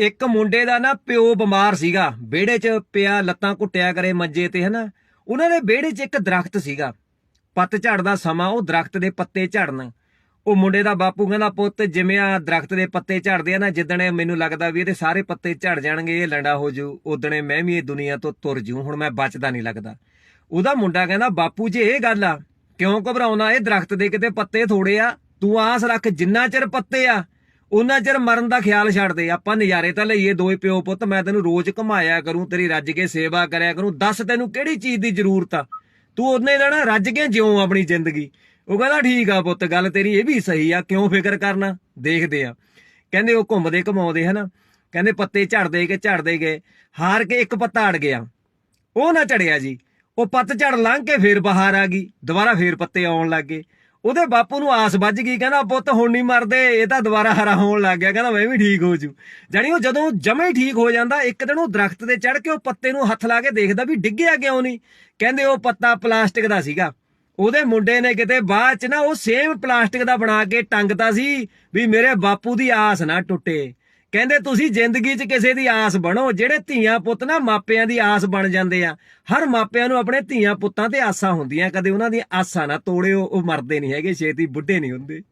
ਇੱਕ ਮੁੰਡੇ ਦਾ ਨਾ ਪਿਓ ਬਿਮਾਰ ਸੀਗਾ, ਵਿਹੜੇ 'ਚ ਪਿਆ, ਲੱਤਾਂ ਘੁੱਟਿਆ ਕਰੇ ਮੰਜੇ ਤੇ, ਹਨਾ। ਉਹਨਾਂ ਦੇ ਵਿਹੜੇ 'ਚ ਇੱਕ ਦਰਖਤ ਸੀਗਾ। ਪੱਤ ਝੜਦਾ ਸਮਾਂ ਉਹ ਦਰਖਤ ਦੇ ਪੱਤੇ ਝੜਨ। ਉਹ ਮੁੰਡੇ ਦਾ ਬਾਪੂ ਕਹਿੰਦਾ, ਪੁੱਤ, ਜਿਵੇਂ ਆ ਦਰਖਤ ਦੇ ਪੱਤੇ ਝੜਦੇ ਆ ਨਾ, ਜਿੱਦਣੇ ਮੈਨੂੰ ਲੱਗਦਾ ਵੀ ਇਹਦੇ ਸਾਰੇ ਪੱਤੇ ਝੜ ਜਾਣਗੇ, ਇਹ ਲੰਡਾ ਹੋ ਜੂ ਉਦਣੇ ਮੈਂ ਵੀ ਇਹ ਦੁਨੀਆ ਤੋਂ ਤੁਰ ਜੂ, ਹੁਣ ਮੈਂ ਬਚਦਾ ਨਹੀਂ ਲੱਗਦਾ। ਉਹਦਾ ਮੁੰਡਾ ਕਹਿੰਦਾ, ਬਾਪੂ ਜੀ, ਇਹ ਗੱਲ ਆ, ਕਿਉਂ ਘਬਰਾਉਣਾ? ਇਹ ਦਰਖਤ ਦੇ ਕਿਤੇ ਪੱਤੇ ਥੋੜੇ ਆ, ਤੂੰ ਆਸ ਰੱਖ, ਜਿੰਨਾ ਚਿਰ ਪੱਤੇ ਆ ਉਹਨਾਂ ਚਿਰ ਮਰਨ ਦਾ ਖਿਆਲ ਛੱਡ ਦੇ ਆਪਾਂ ਨਜ਼ਾਰੇ ਤਾਂ ਲਈਏ ਦੋਏ ਪਿਓ ਪੁੱਤ, ਮੈਂ ਤੈਨੂੰ ਰੋਜ਼ ਘਮਾਇਆ ਕਰੂੰ, ਤੇਰੀ ਰੱਜ ਕੇ ਸੇਵਾ ਕਰਿਆ ਕਰੂੰ, ਦੱਸ ਤੈਨੂੰ ਕਿਹੜੀ ਚੀਜ਼ ਦੀ ਜ਼ਰੂਰਤ ਆ? ਤੂੰ ਉਹਨੇ ਲੈਣਾ, ਰੱਜ ਕੇ ਜਿਉਂ ਆਪਣੀ ਜ਼ਿੰਦਗੀ। ਉਹ ਕਹਿੰਦਾ, ਠੀਕ ਆ ਪੁੱਤ, ਗੱਲ ਤੇਰੀ ਇਹ ਵੀ ਸਹੀ ਆ, ਕਿਉਂ ਫਿਕਰ ਕਰਨਾ? ਦੇਖਦੇ ਆ। ਕਹਿੰਦੇ ਉਹ ਘੁੰਮਦੇ ਘਮਾਉਂਦੇ, ਹਨਾ? ਕਹਿੰਦੇ ਪੱਤੇ ਝੜਦੇ ਗਏ ਝੜਦੇ ਗਏ, ਹਾਰ ਕੇ ਇੱਕ ਪੱਤਾ ਅੜ ਗਿਆ। ਉਹ ਨਾ ਝੜਿਆ ਜੀ, ਉਹ ਪੱਤ ਝੜ ਲੰਘ ਕੇ ਫੇਰ ਬਾਹਰ ਆ ਗਈ, ਦੁਬਾਰਾ ਫੇਰ ਪੱਤੇ ਆਉਣ ਲੱਗ ਗਏ। ਉਹਦੇ ਬਾਪੂ ਨੂੰ ਆਸ ਵੱਜ ਗਈ, ਕਹਿੰਦਾ ਪੁੱਤ ਹੁਣ ਨਹੀਂ ਮਰਦੇ, ਇਹ ਤਾਂ ਦੁਬਾਰਾ ਹਰਾ ਹੋਣ ਲੱਗ ਗਿਆ, ਕਹਿੰਦਾ ਮੈਂ ਵੀ ਠੀਕ ਹੋ ਜੂ। ਜਾਣੀ ਉਹ ਜਦੋਂ ਜਮੇ ਹੀ ਠੀਕ ਹੋ ਜਾਂਦਾ, ਇੱਕ ਦਿਨ ਉਹ ਦਰਖਤ ਤੇ ਚੜ ਕੇ ਉਹ ਪੱਤੇ ਨੂੰ ਹੱਥ ਲਾ ਕੇ ਦੇਖਦਾ ਵੀ ਡਿੱਗਿਆ ਕਿਉਂ ਨਹੀਂ ਕਹਿੰਦੇ ਉਹ ਪੱਤਾ ਪਲਾਸਟਿਕ ਦਾ ਸੀਗਾ। ਉਹਦੇ ਮੁੰਡੇ ਨੇ ਕਿਤੇ ਬਾਅਦ ਚ ਨਾ ਉਹ ਸੇਮ ਪਲਾਸਟਿਕ ਦਾ ਬਣਾ ਕੇ ਟੰਗਤਾ ਸੀ ਵੀ ਮੇਰੇ ਬਾਪੂ ਦੀ ਆਸ ਨਾ ਟੁੱਟੇ। ਕਹਿੰਦੇ ਤੁਸੀਂ ਜ਼ਿੰਦਗੀ 'ਚ ਕਿਸੇ ਦੀ ਆਸ ਬਣੋ, ਜਿਹੜੇ ਧੀਆਂ ਪੁੱਤ ਨਾ ਮਾਪਿਆਂ ਦੀ ਆਸ ਬਣ ਜਾਂਦੇ ਆ। ਹਰ ਮਾਪਿਆਂ ਨੂੰ ਆਪਣੇ ਧੀਆਂ ਪੁੱਤਾਂ ਤੇ ਆਸਾਂ ਹੁੰਦੀਆਂ, ਕਦੇ ਉਹਨਾਂ ਦੀਆਂ ਆਸਾਂ ਨਾ ਤੋੜਿਓ, ਉਹ ਮਰਦੇ ਨਹੀਂ ਹੈਗੇ, ਛੇਤੀ ਬੁੱਢੇ ਨਹੀਂ ਹੁੰਦੇ।